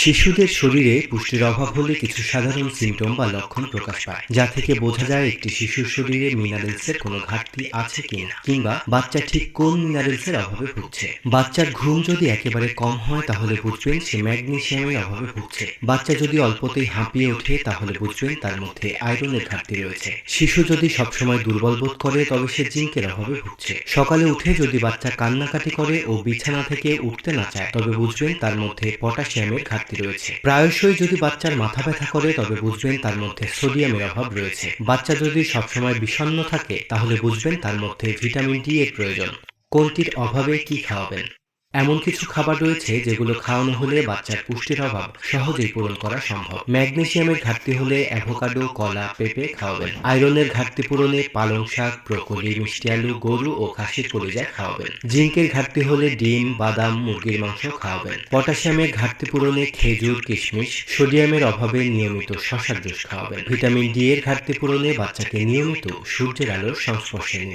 শিশুদের শরীরে পুষ্টির অভাব হলে কিছু সাধারণ সিমটম বা লক্ষণ প্রকাশ পায়, যা থেকে বোঝা যায় একটি শিশুর শরীরে মিনারেলসের কোনো ঘাটতি আছে কিনা, কিংবা বাচ্চা ঠিক কোন মিনারেলসের অভাবে ভুগছে। বাচ্চার ঘুম যদি একেবারে কম হয়, তাহলে বুঝবেন সে ম্যাগনেসিয়ামের অভাবে ভুগছে। বাচ্চা যদি অল্পতেই হাঁপিয়ে ওঠে, তাহলে বুঝবেন তার মধ্যে আয়রনের ঘাটতি রয়েছে। শিশু যদি সবসময় দুর্বল বোধ করে, তবে সে জিঙ্কের অভাবে ভুগছে। সকালে উঠে যদি বাচ্চা কান্নাকাটি করে ও বিছানা থেকে উঠতে না চায়, তবে বুঝবেন তার মধ্যে পটাশিয়ামের ঘাটতি রয়েছে। প্রায়শই যদি বাচ্চার মাথা ব্যথা করে তবে বুঝবেন তার মধ্যে সোডিয়ামের অভাব রয়েছে। বাচ্চা যদি সবসময় বিষণ্ন থাকে তাহলে বুঝবেন তার মধ্যে ভিটামিন ডি এর প্রয়োজন। কোনটির অভাবে কি খাওয়াবেন? এমন কিছু খাবার রয়েছে যেগুলো খাওয়ানো হলে বাচ্চার পুষ্টির অভাব সহজেই পূরণ করা সম্ভব। ম্যাগনেশিয়ামের ঘাটতি হলে অ্যাভোকাডো, কলা, পেঁপে খাওয়াবেন। আয়রনের ঘাটতি পূরণে পালং শাক, ব্রোকলি, মিষ্টি আলু, গরু ও খাসির কলিজা খাওয়াবেন। জিঙ্কের ঘাটতি হলে ডিম, বাদাম, মুরগির মাংস খাওয়াবেন। পটাশিয়ামের ঘাটতি পূরণে খেজুর, কিশমিশ, সোডিয়ামের অভাবে নিয়মিত শশার জুস খাওয়াবেন। ভিটামিন ডি এর ঘাটতি পূরণে বাচ্চাকে নিয়মিত সূর্যের আলোর সংস্পর্শে নিন